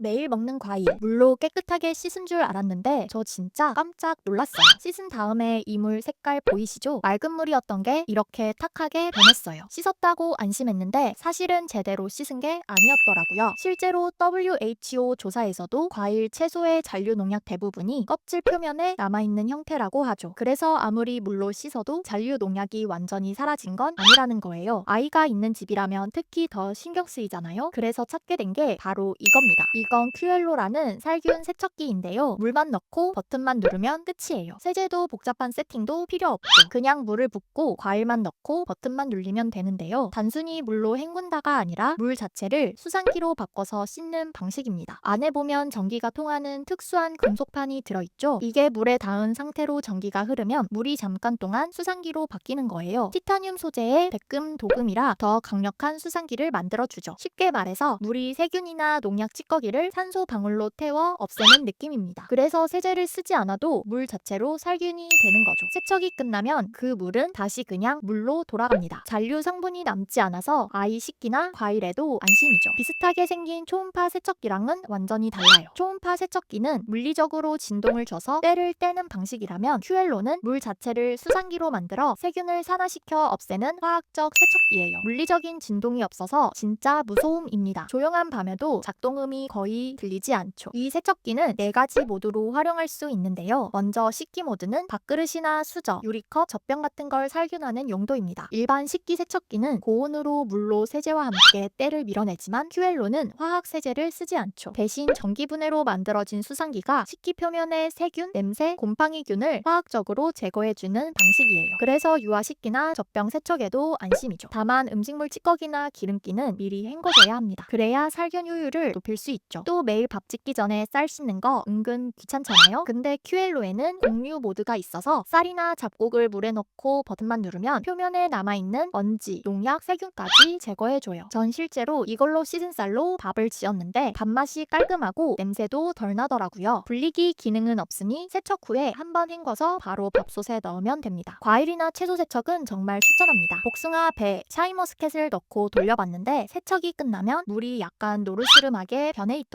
매일 먹는 과일, 물로 깨끗하게 씻은 줄 알았는데 저 진짜 깜짝 놀랐어요. 씻은 다음에 이 물 색깔 보이시죠? 맑은 물이었던 게 이렇게 탁하게 변했어요. 씻었다고 안심했는데 사실은 제대로 씻은 게 아니었더라고요. 실제로 WHO 조사에서도 과일, 채소의 잔류 농약 대부분이 껍질 표면에 남아있는 형태라고 하죠. 그래서 아무리 물로 씻어도 잔류 농약이 완전히 사라진 건 아니라는 거예요. 아이가 있는 집이라면 특히 더 신경 쓰이잖아요. 그래서 찾게 된 게 바로 이겁니다. 이건 큐엘로라는 살균 세척기인데요. 물만 넣고 버튼만 누르면 끝이에요. 세제도 복잡한 세팅도 필요 없고 그냥 물을 붓고 과일만 넣고 버튼만 눌리면 되는데요. 단순히 물로 헹군다가 아니라 물 자체를 수산기로 바꿔서 씻는 방식입니다. 안에 보면 전기가 통하는 특수한 금속판이 들어있죠. 이게 물에 닿은 상태로 전기가 흐르면 물이 잠깐 동안 수산기로 바뀌는 거예요. 티타늄 소재의 백금 도금이라 더 강력한 수산기를 만들어주죠. 쉽게 말해서 물이 세균이나 농약 찌꺼기를 산소 방울로 태워 없애는 느낌입니다. 그래서 세제를 쓰지 않아도 물 자체로 살균이 되는 거죠. 세척이 끝나면 그 물은 다시 그냥 물로 돌아갑니다. 잔류 성분이 남지 않아서 아이 식기나 과일에도 안심이죠. 비슷하게 생긴 초음파 세척기랑은 완전히 달라요. 초음파 세척기는 물리적으로 진동을 줘서 때를 떼는 방식이라면 큐엘로는 물 자체를 수산기로 만들어 세균을 산화시켜 없애는 화학적 세척기예요. 물리적인 진동이 없어서 진짜 무소음입니다. 조용한 밤에도 작동음이 거의 들리지 않죠. 이 세척기는 네 가지 모드로 활용할 수 있는데요. 먼저 식기 모드는 밥그릇이나 수저, 유리컵, 젖병 같은 걸 살균하는 용도입니다. 일반 식기 세척기는 고온으로 물로 세제와 함께 때를 밀어내지만 큐엘로는 화학 세제를 쓰지 않죠. 대신 전기분해로 만들어진 수산기가 식기 표면의 세균, 냄새, 곰팡이균을 화학적으로 제거해주는 방식이에요. 그래서 유아식기나 젖병 세척에도 안심이죠. 다만 음식물 찌꺼기나 기름기는 미리 헹궈줘야 합니다. 그래야 살균 효율을 높일 수 있죠. 또 매일 밥 짓기 전에 쌀 씻는 거 은근 귀찮잖아요. 근데 큐엘로에는 공유 모드가 있어서 쌀이나 잡곡을 물에 넣고 버튼만 누르면 표면에 남아있는 먼지, 농약, 세균까지 제거해줘요. 전 실제로 이걸로 씻은 쌀로 밥을 지었는데 밥맛이 깔끔하고 냄새도 덜 나더라고요. 분리기 기능은 없으니 세척 후에 한 번 헹궈서 바로 밥솥에 넣으면 됩니다. 과일이나 채소 세척은 정말 추천합니다. 복숭아, 배, 샤이머스켓을 넣고 돌려봤는데 세척이 끝나면 물이 약간 노르스름하게 변해 있더라고요.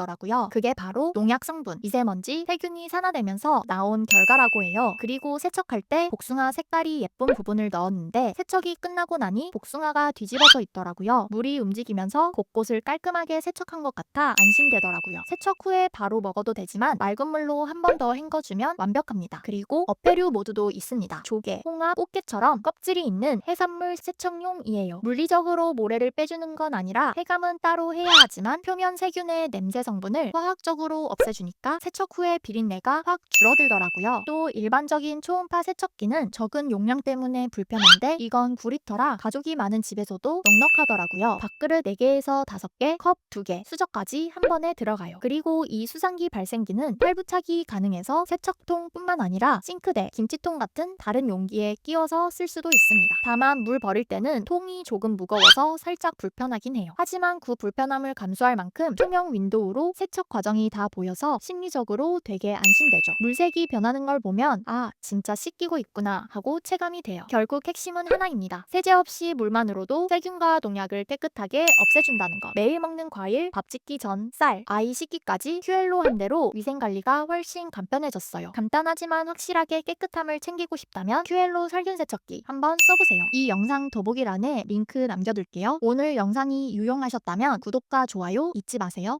그게 바로 농약 성분, 미세먼지, 세균이 산화되면서 나온 결과라고 해요. 그리고 세척할 때 복숭아 색깔이 예쁜 부분을 넣었는데 세척이 끝나고 나니 복숭아가 뒤집어져 있더라고요. 물이 움직이면서 곳곳을 깔끔하게 세척한 것 같아 안심되더라고요. 세척 후에 바로 먹어도 되지만 맑은 물로 한 번 더 헹궈주면 완벽합니다. 그리고 어패류 모드도 있습니다. 조개, 홍합, 꽃게처럼 껍질이 있는 해산물 세척용이에요. 물리적으로 모래를 빼주는 건 아니라 해감은 따로 해야 하지만 표면 세균의 냄새 성분을 화학적으로 없애주니까 세척 후에 비린내가 확 줄어들더라고요. 또 일반적인 초음파 세척기는 적은 용량 때문에 불편한데 이건 9리터라 가족이 많은 집에서도 넉넉하더라고요. 밥그릇 4개에서 5개, 컵 2개, 수저까지 한 번에 들어가요. 그리고 이 수상기 발생기는 팔부착이 가능해서 세척통 뿐만 아니라 싱크대, 김치통 같은 다른 용기에 끼워서 쓸 수도 있습니다. 다만 물 버릴 때는 통이 조금 무거워서 살짝 불편하긴 해요. 하지만 그 불편함을 감수할 만큼 투명 윈도우 로 세척 과정이 다 보여서 심리적으로 되게 안심되죠. 물색이 변하는 걸 보면 아 진짜 씻기고 있구나 하고 체감이 돼요. 결국 핵심은 하나입니다. 세제 없이 물만으로도 세균과 농약을 깨끗하게 없애준다는 것. 매일 먹는 과일, 밥 짓기 전, 쌀, 아이 씻기까지 큐엘로 한 대로 위생 관리가 훨씬 간편해졌어요. 간단하지만 확실하게 깨끗함을 챙기고 싶다면 큐엘로 살균 세척기 한번 써보세요. 이 영상 더보기란에 링크 남겨둘게요. 오늘 영상이 유용하셨다면 구독과 좋아요 잊지 마세요.